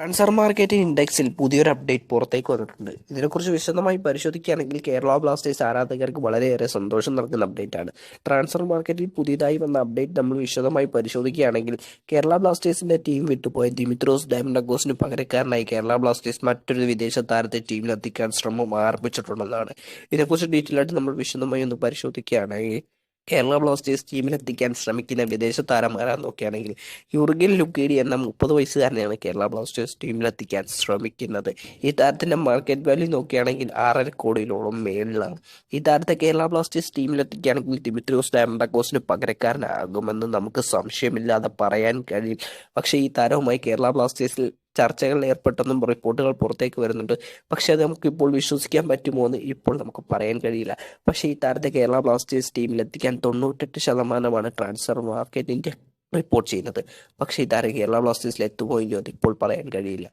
Transfer market ഇൻഡെക്സിൽ പുതിയൊരു update പുറത്തേക്ക് വന്നിട്ടുണ്ട്. ഇതിനെക്കുറിച്ച് വിശദമായി പരിശോധിക്കുകയാണെങ്കിൽ കേരള ബ്ലാസ്റ്റേഴ്സ് ആരാധകർക്ക് വളരെയേറെ സന്തോഷം നൽകുന്ന അപ്ഡേറ്റ് ആണ്. ട്രാൻസ്ഫർ മാർക്കറ്റിൽ പുതിയതായി വന്ന അപ്ഡേറ്റ് നമ്മൾ വിശദമായി പരിശോധിക്കുകയാണെങ്കിൽ കേരള ബ്ലാസ്റ്റേഴ്സിന്റെ ടീം വിട്ടുപോയ ദിമിത്രോസ് ഡാമൻഡഗോസിന് പകരക്കാരനായി കേരള ബ്ലാസ്റ്റേഴ്സ് മറ്റൊരു വിദേശ താരത്തെ ടീമിലെത്തിക്കാൻ ശ്രമം ആരംഭിച്ചിട്ടുണ്ടെന്നാണ്. ഇതിനെക്കുറിച്ച് ഡീറ്റെയിൽ ആയിട്ട് നമ്മൾ വിശദമായി ഒന്ന് പരിശോധിക്കുകയാണെങ്കിൽ കേരള ബ്ലാസ്റ്റേഴ്സ് ടീമിലെത്തിക്കാൻ ശ്രമിക്കുന്ന വിദേശ താരമാരാന്ന് നോക്കുകയാണെങ്കിൽ യുർഗിൻ ലുക്കേഡി എന്ന മുപ്പത് വയസ്സുകാരനെയാണ് കേരള ബ്ലാസ്റ്റേഴ്സ് ടീമിലെത്തിക്കാൻ ശ്രമിക്കുന്നത്. ഈ താരത്തിന്റെ മാർക്കറ്റ് വാല്യൂ നോക്കുകയാണെങ്കിൽ ആറര കോടിയിലോളം മേളിലാണ്. ഈ താരത്തെ കേരള ബ്ലാസ്റ്റേഴ്സ് ടീമിലെത്തിക്കുകയാണെങ്കിൽ ദിമിത്രോസ് ഡാമഡക്കോസിന് പകരക്കാരനാകുമെന്ന് നമുക്ക് സംശയമില്ലാതെ പറയാൻ കഴിയും. പക്ഷേ ഈ താരവുമായി കേരള ബ്ലാസ്റ്റേഴ്സിൽ ചർച്ചകളിൽ ഏർപ്പെട്ടെന്നും റിപ്പോർട്ടുകൾ പുറത്തേക്ക് വരുന്നുണ്ട്. പക്ഷേ അത് നമുക്ക് ഇപ്പോൾ വിശ്വസിക്കാൻ പറ്റുമോ എന്ന് ഇപ്പോൾ നമുക്ക് പറയാൻ കഴിയില്ല. പക്ഷേ ഈ താരത്തെ കേരള ബ്ലാസ്റ്റേഴ്സ് ടീമിലെത്തിക്കാൻ തൊണ്ണൂറ്റെട്ട് ശതമാനമാണ് ട്രാൻസ്ഫർ മാർക്കറ്റിന്റെ റിപ്പോർട്ട് ചെയ്യുന്നത്. പക്ഷേ ഈ താരം കേരള ബ്ലാസ്റ്റേഴ്സിൽ എത്തുമോ ഇല്ലയോ അത് ഇപ്പോൾ പറയാൻ കഴിയില്ല.